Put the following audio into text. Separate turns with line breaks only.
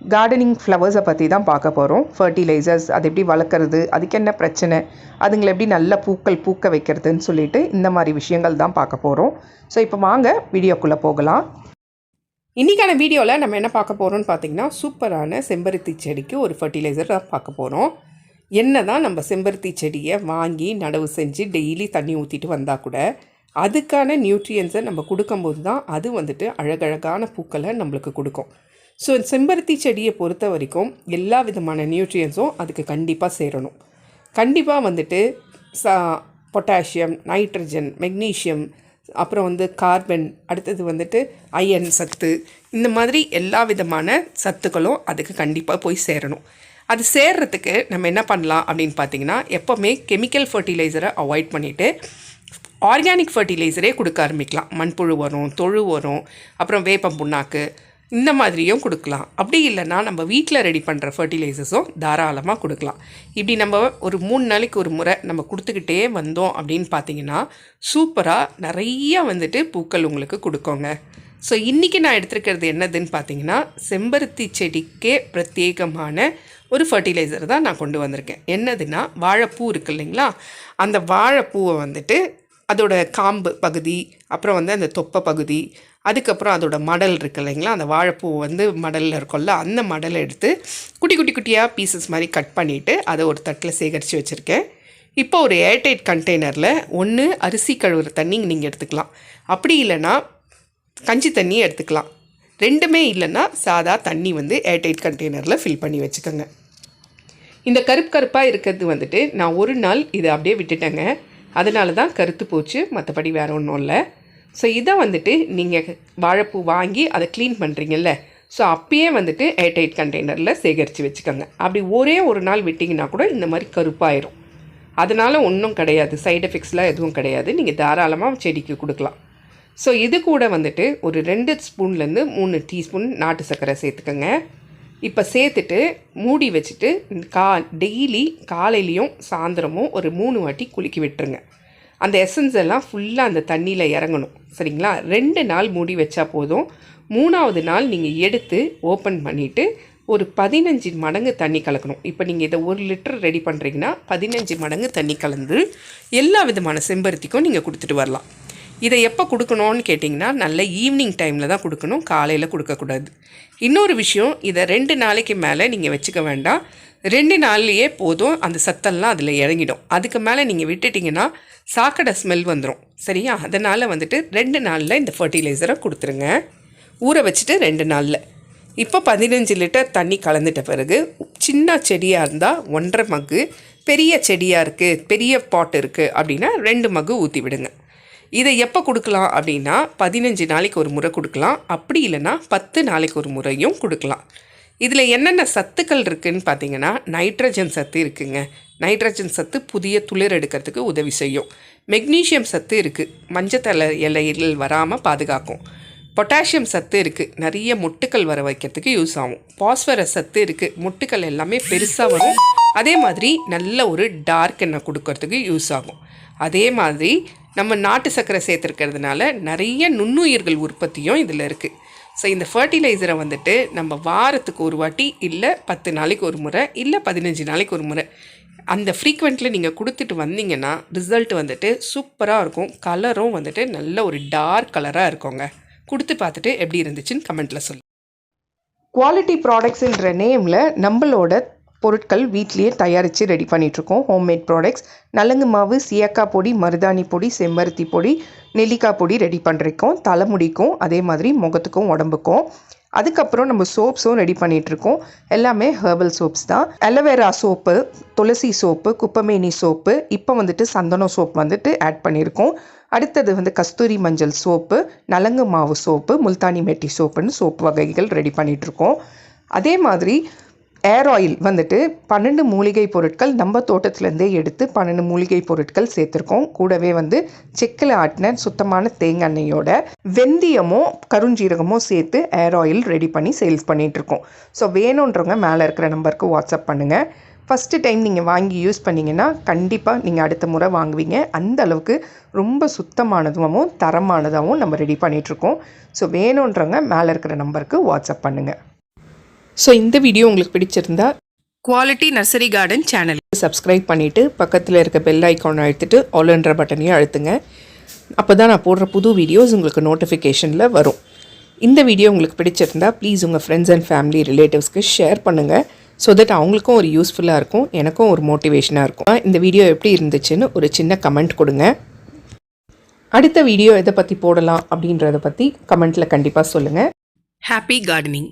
Gardening ஃப்ளவர்ஸை பற்றி தான் பார்க்க போகிறோம் ஃபர்டிலைசர்ஸ் அது எப்படி வளர்க்குறது அதுக்கு என்ன பிரச்சனை அதுங்களை எப்படி நல்ல பூக்கள் பூக்க வைக்கிறதுன்னு சொல்லிட்டு இந்த மாதிரி விஷயங்கள் தான் பார்க்க போகிறோம் ஸோ இப்போ வாங்க வீடியோக்குள்ளே போகலாம். இன்றைக்கான வீடியோவில் நம்ம என்ன பார்க்க போகிறோம்னு பார்த்தீங்கன்னா சூப்பரான செம்பருத்தி செடிக்கு ஒரு ஃபர்டிலைசர் தான் பார்க்க போகிறோம் என்ன தான் நம்ம செம்பருத்தி செடியை வாங்கி நடவு செஞ்சு டெய்லி தண்ணி ஊற்றிட்டு வந்தால் கூட அதுக்கான நியூட்ரியன்ஸை நம்ம கொடுக்கும்போது தான் அது வந்துட்டு அழகழகான பூக்களை நம்மளுக்கு கொடுக்கும். ஸோ செம்பருத்தி செடியை பொறுத்த வரைக்கும் எல்லா விதமான நியூட்ரியன்ஸும் அதுக்கு கண்டிப்பாக சேரணும். கண்டிப்பாக வந்துட்டு சா பொட்டாசியம் நைட்ரஜன் மெக்னீஷியம் அப்புறம் வந்து கார்பன் அடுத்தது வந்துட்டு அயன் சத்து இந்த மாதிரி எல்லா விதமான சத்துக்களும் அதுக்கு கண்டிப்பாக போய் சேரணும். அது சேர்றதுக்கு நம்ம என்ன பண்ணலாம் அப்படின்னு பார்த்தீங்கன்னா எப்போவுமே கெமிக்கல் ஃபர்டிலைசரை அவாய்ட் பண்ணிவிட்டு ஆர்கானிக் ஃபர்டிலைசரே கொடுக்க ஆரம்பிக்கலாம். மண்புழு வரும் தொழு வரும் அப்புறம் வேப்பம் புண்ணாக்கு இந்த மாதிரியும் கொடுக்கலாம். அப்படி இல்லைன்னா நம்ம வீட்டில் ரெடி பண்ணுற ஃபர்டிலைசர்ஸும் தாராளமாக கொடுக்கலாம். இப்படி நம்ம ஒரு மூணு நாளைக்கு ஒரு முறை நம்ம கொடுத்துக்கிட்டே வந்தோம் அப்படின்னு பார்த்தீங்கன்னா சூப்பராக நிறைய வந்துட்டு பூக்கள் உங்களுக்கு கொடுக்கோங்க. ஸோ இன்றைக்கி நான் எடுத்துருக்கிறது என்னதுன்னு பார்த்தீங்கன்னா செம்பருத்தி செடிக்கே பிரத்யேகமான ஒரு ஃபர்டிலைசர் தான் நான் கொண்டு வந்திருக்கேன். என்னதுன்னா வாழைப்பூ இருக்கு இல்லைங்களா? அந்த வாழைப்பூவை வந்துட்டு அதோட காம்பு பகுதி அப்புறம் வந்து அந்த தொப்பை பகுதி அதுக்கப்புறம் அதோட மடல் இருக்கு இல்லைங்களா? அந்த வாழைப்பூ வந்து மடலில் இருக்கும்ல அந்த மடலை எடுத்து குட்டி குட்டி குட்டியாக பீசஸ் மாதிரி கட் பண்ணிவிட்டு அதை ஒரு தட்டில் சேகரித்து வச்சுருக்கேன். இப்போ ஒரு ஏர்டைட் கண்டெய்னரில் ஒன்று அரிசி கழுவுற தண்ணி நீங்கள் எடுத்துக்கலாம். அப்படி இல்லைன்னா கஞ்சி தண்ணி எடுத்துக்கலாம். ரெண்டுமே இல்லைன்னா சாதா தண்ணி வந்து ஏர்டைட் கண்டெய்னரில் ஃபில் பண்ணி வச்சுக்கோங்க. இந்த கருப்பு கருப்பாக இருக்கிறது வந்துட்டு நான் ஒரு நாள் இதை அப்படியே விட்டுட்டேங்க. அதனால தான் கருத்து போச்சு மற்றபடி வேறு ஒன்றும் இல்லை. ஸோ இதை வந்துட்டு நீங்கள் வாழைப்பூ வாங்கி அதை க்ளீன் பண்ணுறீங்கல்ல ஸோ அப்பயே வந்துட்டு ஏர்டைட் கண்டெய்னரில் சேகரித்து வச்சுக்கோங்க. அப்படி ஒரே ஒரு நாள் விட்டிங்கன்னா கூட இந்த மாதிரி கருப்பாயிரும். அதனால் ஒன்றும் கிடையாது. சைடு எஃபெக்ட்ஸ்லாம் எதுவும் கிடையாது. நீங்கள் தாராளமாக செடிக்கு கொடுக்கலாம். ஸோ இது கூட வந்துட்டு ஒரு ரெண்டு ஸ்பூன்லேருந்து மூணு டீஸ்பூன் நாட்டு சர்க்கரை சேர்த்துக்கோங்க. இப்போ சேர்த்துட்டு மூடி வச்சுட்டு கா டெய்லி காலையிலையும் சாயந்தரமும் ஒரு மூணு வாட்டி குலுக்கி விட்டுருங்க. அந்த எசன்ஸ் எல்லாம் ஃபுல்லாக அந்த தண்ணியில் இறங்கணும். சரிங்களா? ரெண்டு நாள் மூடி வச்சா போதும். மூணாவது நாள் நீங்கள் எடுத்து ஓப்பன் பண்ணிவிட்டு ஒரு பதினஞ்சு மடங்கு தண்ணி கலக்கணும். இப்போ நீங்கள் இதை ஒரு லிட்டர் ரெடி பண்ணுறீங்கன்னா பதினஞ்சு மடங்கு தண்ணி கலந்து எல்லா விதமான செம்பருத்திக்கும் நீங்கள் கொடுத்துட்டு வரலாம். இதை எப்போ கொடுக்கணும்னு கேட்டிங்கன்னா நல்ல ஈவினிங் டைமில் தான் கொடுக்கணும் காலையில் கொடுக்கக்கூடாது. இன்னொரு விஷயம் இதை ரெண்டு நாளைக்கு மேலே நீங்கள் வச்சுக்க வேண்டாம். ரெண்டு நாள்லேயே போதும் அந்த சத்தெல்லாம் அதில் இறங்கிடும். அதுக்கு மேலே நீங்கள் விட்டுட்டிங்கன்னா சாக்கடை ஸ்மெல் வந்துடும் சரியா? அதனால் வந்துட்டு ரெண்டு நாளில் இந்த ஃபர்டிலைசரை கொடுத்துருங்க. ஊற வச்சுட்டு ரெண்டு நாளில். இப்போ பதினஞ்சு லிட்டர் தண்ணி கலந்துட்ட பிறகு சின்ன செடியாக இருந்தால் ஒன்றரை மக்கு பெரிய செடியாக இருக்குது பெரிய பாட் இருக்குது அப்படின்னா ரெண்டு மக்கு ஊற்றி விடுங்க இதை எப்போ கொடுக்கலாம் அப்படின்னா பதினஞ்சு நாளைக்கு ஒரு முறை கொடுக்கலாம். அப்படி இல்லைன்னா பத்து நாளைக்கு ஒரு முறையும் கொடுக்கலாம். இதில் என்னென்ன சத்துக்கள் இருக்குதுன்னு பார்த்தீங்கன்னா நைட்ரஜன் சத்து இருக்குங்க. நைட்ரஜன் சத்து புதிய துளிர் எடுக்கிறதுக்கு உதவி செய்யும். மெக்னீஷியம் சத்து இருக்குது மஞ்சத்தலை இலையில் வராமல் பாதுகாக்கும். பொட்டாசியம் சத்து இருக்குது நிறைய முட்டுக்கள் வர வைக்கிறதுக்கு யூஸ் ஆகும். பாஸ்பரஸ் சத்து இருக்குது முட்டுக்கள் எல்லாமே பெருசாக வரும். அதே மாதிரி நல்ல ஒரு டார்க் எண்ணெய் கொடுக்கறதுக்கு யூஸ் ஆகும். அதே மாதிரி நம்ம நாட்டு சர்க்கரை சேர்த்துருக்கிறதுனால நிறைய நுண்ணுயிர்கள் உற்பத்தியும் இதில் இருக்குது ஸோ இந்த ஃபர்டிலைசரை வந்துட்டு நம்ம வாரத்துக்கு ஒரு வாட்டி இல்லை பத்து நாளைக்கு ஒரு முறை இல்லை பதினஞ்சு நாளைக்கு ஒரு முறை அந்த ஃப்ரீக்வெண்ட்டில் நீங்கள் கொடுத்துட்டு வந்தீங்கன்னா ரிசல்ட் வந்துட்டு சூப்பராக இருக்கும். கலரும் வந்துட்டு நல்ல ஒரு டார்க் கலராக இருக்குங்க. கொடுத்து பார்த்துட்டு எப்படி இருந்துச்சுன்னு கமெண்ட்டில் சொல்லு. குவாலிட்டி ப்ராடக்ட்ஸுன்ற நேமில் நம்மளோட பொருட்கள் வீட்லேயே தயாரித்து ரெடி பண்ணிகிட்ருக்கோம் ஹோம்மேட் ப்ராடக்ட்ஸ் நலங்கு மாவு சியக்காய் பொடி மருதாணி பொடி செம்பருத்தி பொடி நெல்லிக்காய் பொடி ரெடி பண்ணிருக்கோம் தலைமுடிக்கும் அதே மாதிரி முகத்துக்கும் உடம்புக்கும். அதுக்கப்புறம் நம்ம சோப்ஸும் ரெடி பண்ணிகிட்ருக்கோம் எல்லாமே ஹெர்பல் சோப்ஸ் தான். அலோவேரா சோப்பு துளசி சோப்பு குப்பமேனி சோப்பு இப்போ வந்துட்டு சந்தனம் சோப் வந்துட்டு ஆட் பண்ணியிருக்கோம். அடுத்தது வந்து கஸ்தூரி மஞ்சள் சோப்பு நலங்கு மாவு சோப்பு முல்தானி மெட்டி சோப்புன்னு சோப்பு வகைகள் ரெடி பண்ணிகிட்ருக்கோம் அதே மாதிரி ஏர் ஆயில் வந்துட்டு பன்னெண்டு மூலிகை பொருட்கள் நம்ம தோட்டத்துலேருந்தே எடுத்து பன்னெண்டு மூலிகை பொருட்கள் சேர்த்துருக்கோம். கூடவே வந்து செக்கில் ஆட்டின சுத்தமான தேங்காய் எண்ணெயோட வெந்தயமோ கருஞ்சீரகமோ சேர்த்து ஏர் ஆயில் ரெடி பண்ணி சேல்ஸ் பண்ணிகிட்ருக்கோம் ஸோ வேணுன்றவங்க மேலே இருக்கிற நம்பருக்கு வாட்ஸ்அப் பண்ணுங்கள் ஃபஸ்ட்டு டைம் நீங்கள் வாங்கி யூஸ் பண்ணிங்கன்னா கண்டிப்பாக நீங்கள் அடுத்த முறை வாங்குவீங்க. அந்த அளவுக்கு ரொம்ப சுத்தமானதாகவும் தரமானதாகவும் நம்ம ரெடி பண்ணிகிட்ருக்கோம் ஸோ வேணுன்றவங்க மேலே இருக்கிற நம்பருக்கு வாட்ஸ்அப் பண்ணுங்கள் ஸோ இந்த வீடியோ உங்களுக்கு பிடிச்சிருந்தா quality nursery garden channel subscribe பண்ணிவிட்டு பக்கத்தில் இருக்க பெல் ஐக்கான் அழுத்திட்டு ஆல்ன்ற பட்டனையும் அழுத்துங்க. அப்போ தான் நான் போடுற புது வீடியோஸ் உங்களுக்கு நோட்டிஃபிகேஷனில் வரும். இந்த வீடியோ உங்களுக்கு பிடிச்சிருந்தா ப்ளீஸ் உங்கள் ஃப்ரெண்ட்ஸ் அண்ட் ஃபேமிலி ரிலேட்டிவ்ஸ்க்கு ஷேர் பண்ணுங்கள் ஸோ தட் அவங்களுக்கும் ஒரு யூஸ்ஃபுல்லாக இருக்கும். எனக்கும் ஒரு மோட்டிவேஷனாக இருக்கும். இந்த வீடியோ எப்படி இருந்துச்சுன்னு ஒரு சின்ன கமெண்ட் கொடுங்க. அடுத்த வீடியோ எதை பற்றி போடலாம் அப்படின்றத பற்றி கமெண்ட்டில் கண்டிப்பாக சொல்லுங்கள் ஹாப்பி கார்டனிங்